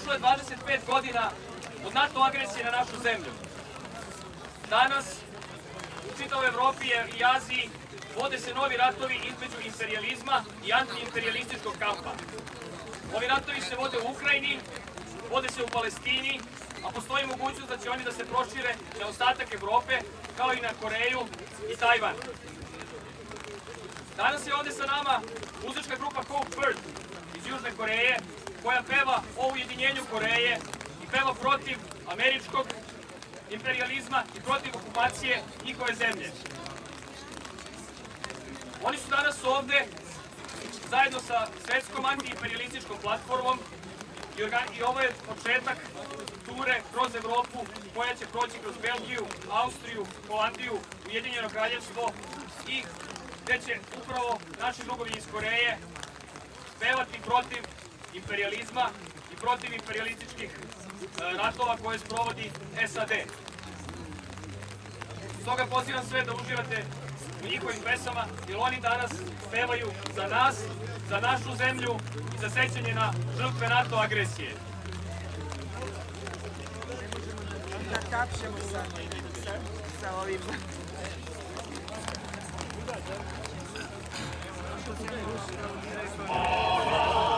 Prošlo je 25 godina od NATO agresije na našu zemlju. Danas u čitavoj Evropi i Aziji vode se novi ratovi između imperializma i antiimperialističkog kampa. Ovi ratovi se vode u Ukrajini, vode se u Palestini, a postoji mogućnost da će oni da se prošire na ostatak Evrope, kao i na Koreju i Tajvan. Danas je ovde sa nama muzička grupa Coke Bird iz Južne Koreje, koja peva o ujedinjenju Koreje i peva protiv američkog imperializma i protiv okupacije njihove zemlje. Oni su danas ovde zajedno sa svetskom antiimperialističkom platformom i, organ- i ovo je početak ture kroz Evropu koja će proći kroz Belgiju, Austriju, Holandiju, Ujedinjeno kraljevstvo i gde će upravo naši drugovi iz Koreje pevati protiv imperializma i protiv imperialističkih e, ratova koje sprovodi SAD. Stoga pozivam sve da uživate u njihovim pesama, jer oni danas pevaju za nas, za našu zemlju i za sećanje na žrtve NATO agresije. da tapšemo sa, sa, sa ovim. 한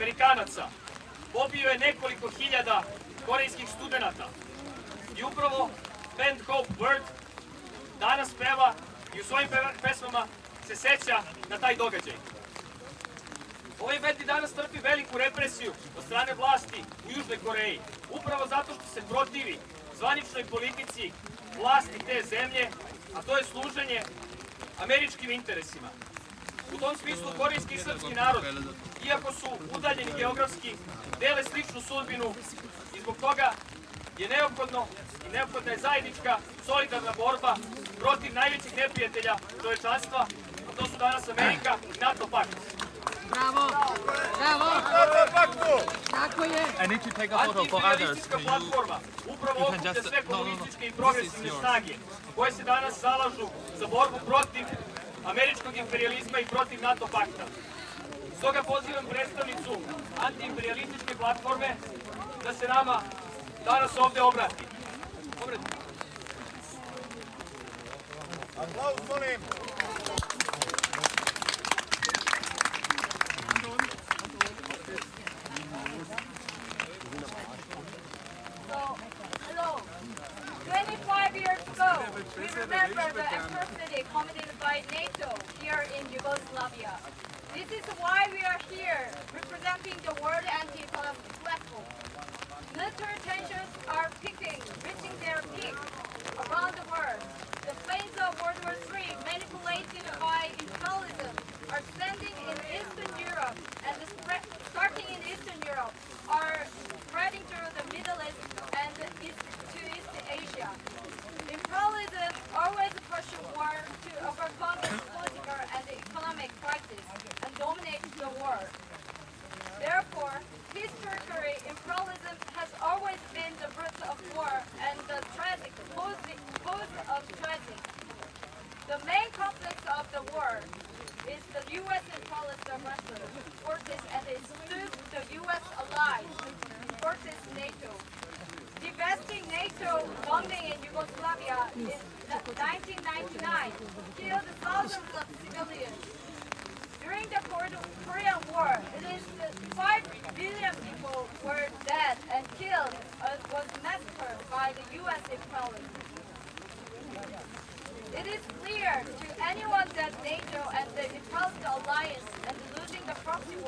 Amerikanaca, pobio je nekoliko hiljada korejskih studenta. I upravo band Hope Bird danas peva i u svojim pesmama se seća na taj događaj. Ovaj band i danas trpi veliku represiju od strane vlasti u Južnoj Koreji, upravo zato što se protivi zvaničnoj politici vlasti te zemlje, a to je služenje američkim interesima. U tom smislu korejski i srpski narod iako su udaljeni geografski, dele sličnu sudbinu i zbog toga je neophodno i neophodna je zajednička solidarna borba protiv najvećih neprijatelja čovečanstva, a to su danas Amerika i NATO pakt. Bravo! Bravo! NATO paktu! Tako je! Antiimperialistička platforma upravo okuplja sve komunističke i progresivne snage koje se danas zalažu za borbu protiv američkog imperializma i protiv NATO pakta. Stoga pozivam predstavnicu antiimperialističke platforme da se nama danas ovde obrati. Obrati. Aplauz, molim! We remember the atrocity committed by NATO here in Yugoslavia. This is why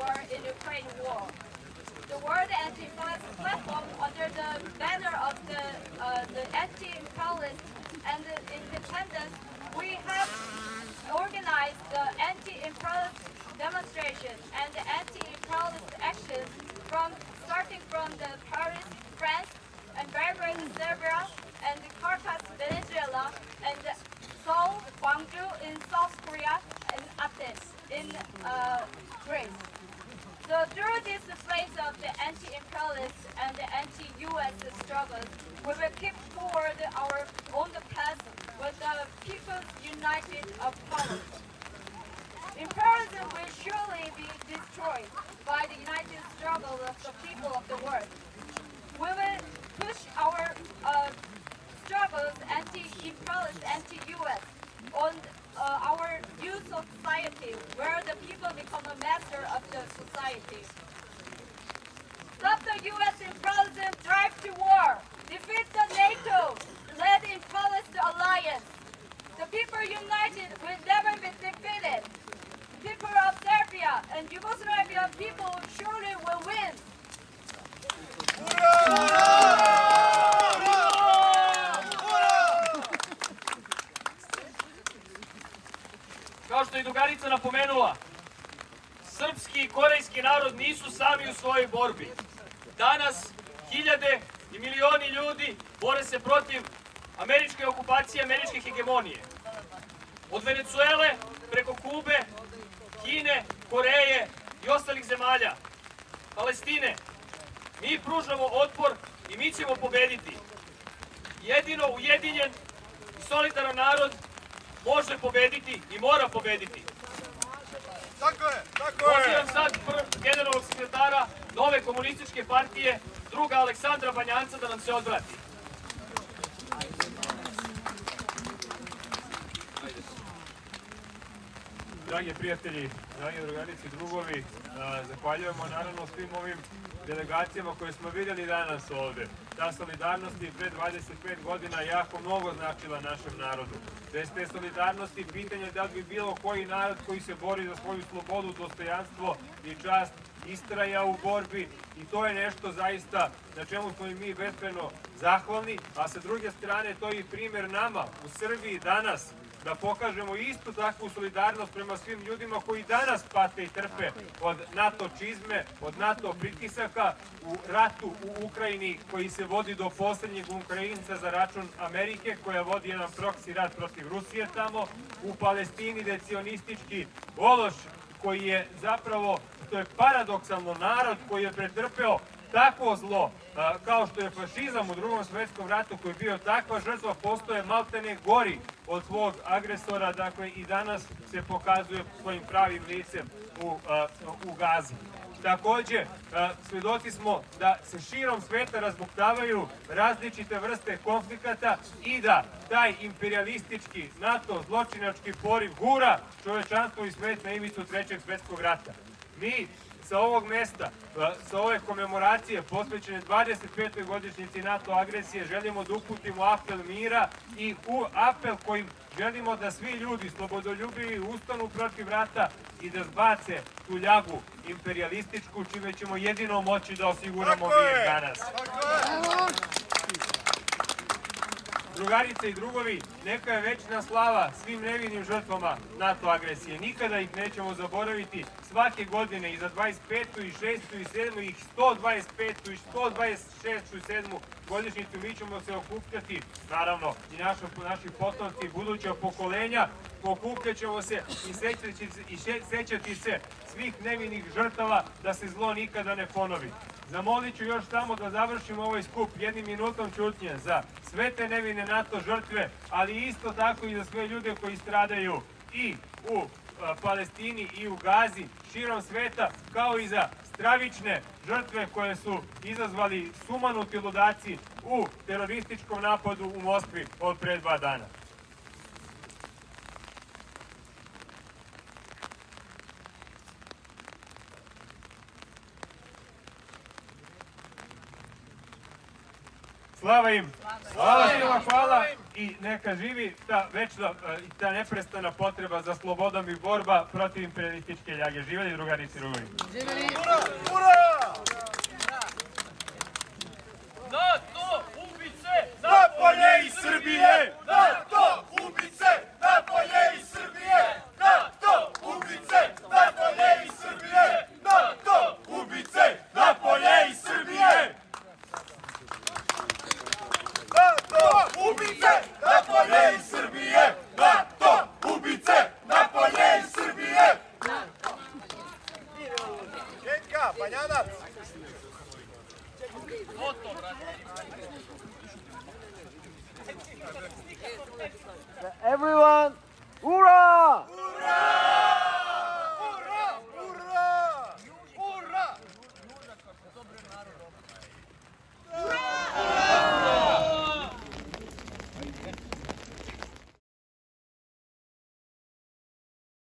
war in Ukraine war. The World Anti-Fascist Platform under the banner of the, uh, the anti-imperialist and the independence, we have organized the anti-imperialist demonstration and the anti-imperialist actions from starting from the Paris, France, and Belgrade, Serbia, and the Caracas, Venezuela, and Seoul, Gwangju in South Korea, and Athens in uh, Greece. So through this phase of the anti-imperialist and the anti-US struggles, we will keep forward our own path with the people's united Poland. Imperialism will surely be destroyed američke okupacije, američke hegemonije. Od Venecuele preko Kube, Kine, Koreje i ostalih zemalja, Palestine, mi pružamo otpor i mi ćemo pobediti. Jedino ujedinjen i solidaran narod može pobediti i mora pobediti. Tako je, tako je. Pozivam sad generalnog sekretara nove komunističke partije, druga Aleksandra Banjanca da nam se odvrati. Dragi prijatelji, dragi drugarici drugovi, a, zahvaljujemo naravno svim ovim delegacijama koje smo vidjeli danas ovde. Ta solidarnost je pre 25 godina jako mnogo značila našem narodu. Bez te solidarnosti pitanje je da bi bilo koji narod koji se bori za svoju slobodu, dostojanstvo i čast istraja u borbi i to je nešto zaista na čemu smo i mi beskreno zahvalni, a sa druge strane to je i primjer nama u Srbiji danas da pokažemo istu takvu solidarnost prema svim ljudima koji danas pate i trpe od NATO čizme, od NATO pritisaka u ratu u Ukrajini koji se vodi do poslednjeg Ukrajinca za račun Amerike koja vodi jedan proksi rat protiv Rusije tamo, u Palestini gde cionistički ološ koji je zapravo, to je paradoksalno narod koji je pretrpeo takvo zlo kao što je fašizam u drugom svetskom ratu koji je bio takva žrtva postoje maltene gori od svog agresora, dakle i danas se pokazuje svojim pravim licem u, u Gazi. Takođe, svedoci smo da se širom sveta razbuktavaju različite vrste konflikata i da taj imperialistički NATO zločinački poriv gura čovečanstvo i svet na ivicu trećeg svetskog rata. Mi sa ovog mesta, sa ove komemoracije posvećene 25. godišnjici NATO agresije, želimo da uputimo apel mira i u apel kojim želimo da svi ljudi slobodoljubivi ustanu protiv rata i da zbace tu ljagu imperialističku, čime ćemo jedino moći da osiguramo mir danas. Drugarice i drugovi, neka je večna slava svim nevinim žrtvama NATO agresije. Nikada ih nećemo zaboraviti. Svake godine i za 25. i 6. i 7. i 125. i 126. i 7. godišnjicu mi ćemo se okupljati, naravno i naši, naši potomci buduća pokolenja, okupljat ćemo se i sećati, se- i sećati se svih nevinih žrtava da se zlo nikada ne ponovi. Zamolit ću još samo da završimo ovaj skup jednim minutom čutnje za sve te nevine NATO žrtve, ali isto tako i za sve ljude koji stradaju i u a, Palestini i u Gazi, širom sveta, kao i za stravične žrtve koje su izazvali sumanuti ludaci u terorističkom napadu u Moskvi od pre dva dana. Slava im! Hvala svima, hvala i neka živi ta večna e, i ta neprestana potreba za slobodom i borba protiv imperialističke ljage. Živjeli drugarici i drugovi! Živeli. Ura! NATO, ubice! Napolje iz Srbije!